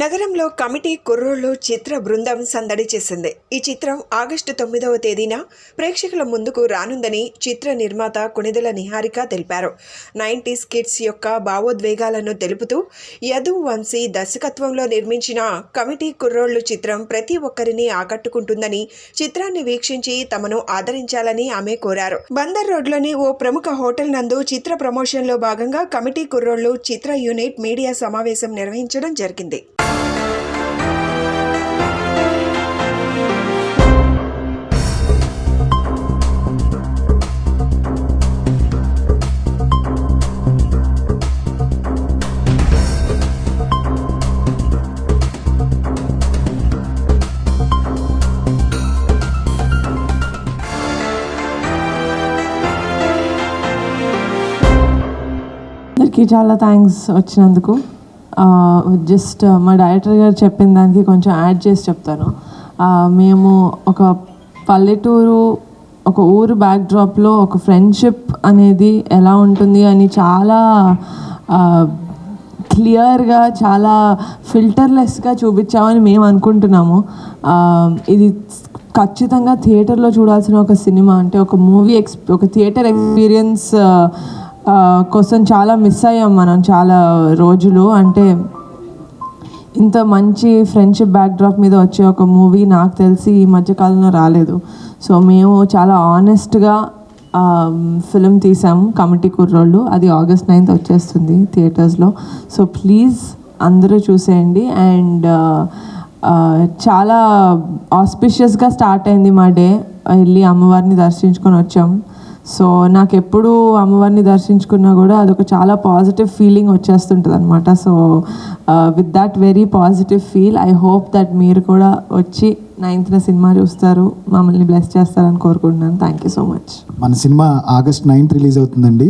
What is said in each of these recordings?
నగరంలో కమిటీ కుర్రోళ్ళు చిత్ర బృందం సందడి చేసింది. ఈ చిత్రం ఆగస్టు తొమ్మిదవ తేదీన ప్రేక్షకుల ముందుకు రానుందని చిత్ర నిర్మాత కొణిదెల నిహారిక తెలిపారు. నైంటీస్ కిడ్స్ యొక్క భావోద్వేగాలను తెలుపుతూ యదు వంశీ దర్శకత్వంలో నిర్మించిన కమిటీ కుర్రోళ్ళు చిత్రం ప్రతి ఒక్కరిని ఆకట్టుకుంటుందని చిత్రాన్ని వీక్షించి తమను ఆదరించాలని ఆమె కోరారు. బందర్ రోడ్లోని ఓ ప్రముఖ హోటల్ నందు చిత్ర ప్రమోషన్లో భాగంగా కమిటీ కుర్రోళ్ళు చిత్ర యూనిట్ మీడియా సమావేశం నిర్వహించడం జరిగింది. అందరికీ చాలా థ్యాంక్స్ వచ్చినందుకు. జస్ట్ మా డైరెక్టర్ గారు చెప్పిన దానికి కొంచెం యాడ్ చేసి చెప్తాను. మేము ఒక పల్లెటూరు ఒక ఊరు బ్యాక్డ్రాప్లో ఒక ఫ్రెండ్షిప్ అనేది ఎలా ఉంటుంది అని చాలా క్లియర్గా చాలా ఫిల్టర్లెస్గా చూపించామని మేము అనుకుంటున్నాము. ఇది ఖచ్చితంగా థియేటర్లో చూడాల్సిన ఒక సినిమా అంటే ఒక మూవీ ఎక్స్ ఒక థియేటర్ ఎక్స్పీరియన్స్ కోసం చాలా మిస్ అయ్యాం మనం చాలా రోజులు. అంటే ఇంత మంచి ఫ్రెండ్షిప్ బ్యాక్డ్రాప్ మీద వచ్చే ఒక మూవీ నాకు తెలిసి ఈ మధ్యకాలంలో రాలేదు. సో మేము చాలా ఆనెస్ట్గా ఫిలిం తీసాము కమిటీ కుర్రోళ్ళు. అది ఆగస్ట్ నైన్త్ వచ్చేస్తుంది థియేటర్స్లో సో ప్లీజ్ అందరూ చూసేయండి. అండ్ చాలా ఆస్పిషియస్గా స్టార్ట్ అయింది మా డే వెళ్ళి అమ్మవారిని దర్శించుకొని వచ్చాం. సో నాకు ఎప్పుడు అమ్మవారిని దర్శించుకున్నా కూడా అదొక చాలా పాజిటివ్ ఫీలింగ్ వచ్చేస్తుంటుంది అనమాట so with that very positive feel I hope that మీరు కూడా వచ్చి నైన్త్న సినిమా చూస్తారు. మమ్మల్ని బ్లెస్ చేస్తారని కోరుకుంటున్నాను. థ్యాంక్ యూ సో మచ్ మన సినిమా ఆగస్ట్ నైన్త్ రిలీజ్ అవుతుందండి.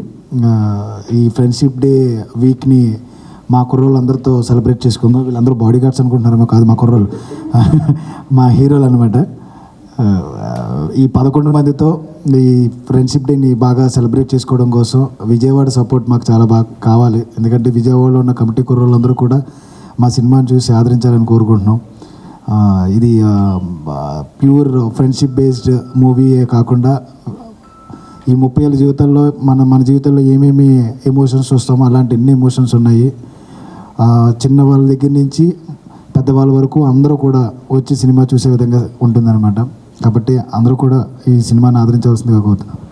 ఈ ఫ్రెండ్షిప్ డే వీక్ని మా కుర్రోళ్ళు అందరితో సెలబ్రేట్ చేసుకుందాం. వీళ్ళందరూ బాడీ గార్డ్స్ అనుకుంటున్నారేమో కాదు మా కుర్రోళ్ళు. మా హీరోలు అనమాట ఈ పదకొండు మందితో ఈ ఫ్రెండ్షిప్ డేని బాగా సెలబ్రేట్ చేసుకోవడం కోసం విజయవాడ సపోర్ట్ మాకు చాలా బాగా కావాలి. ఎందుకంటే విజయవాడలో ఉన్న కమిటీ కుర్రోళ్ళందరూ కూడా మా సినిమాని చూసి ఆదరించాలని కోరుకుంటున్నాం. ఇది ప్యూర్ ఫ్రెండ్షిప్ బేస్డ్ మూవీయే కాకుండా ఈ ముప్పై ఏళ్ళ జీవితంలో మన మన జీవితంలో ఏమేమి ఎమోషన్స్ వస్తామో అలాంటి ఎన్ని ఎమోషన్స్ ఉన్నాయి. చిన్న వాళ్ళ దగ్గర నుంచి పెద్దవాళ్ళ వరకు అందరూ కూడా వచ్చి సినిమా చూసే విధంగా ఉంటుందన్నమాట. కాబట్టి అందరూ కూడా ఈ సినిమాని ఆదరించవలసిందిగా కోరుతున్నాను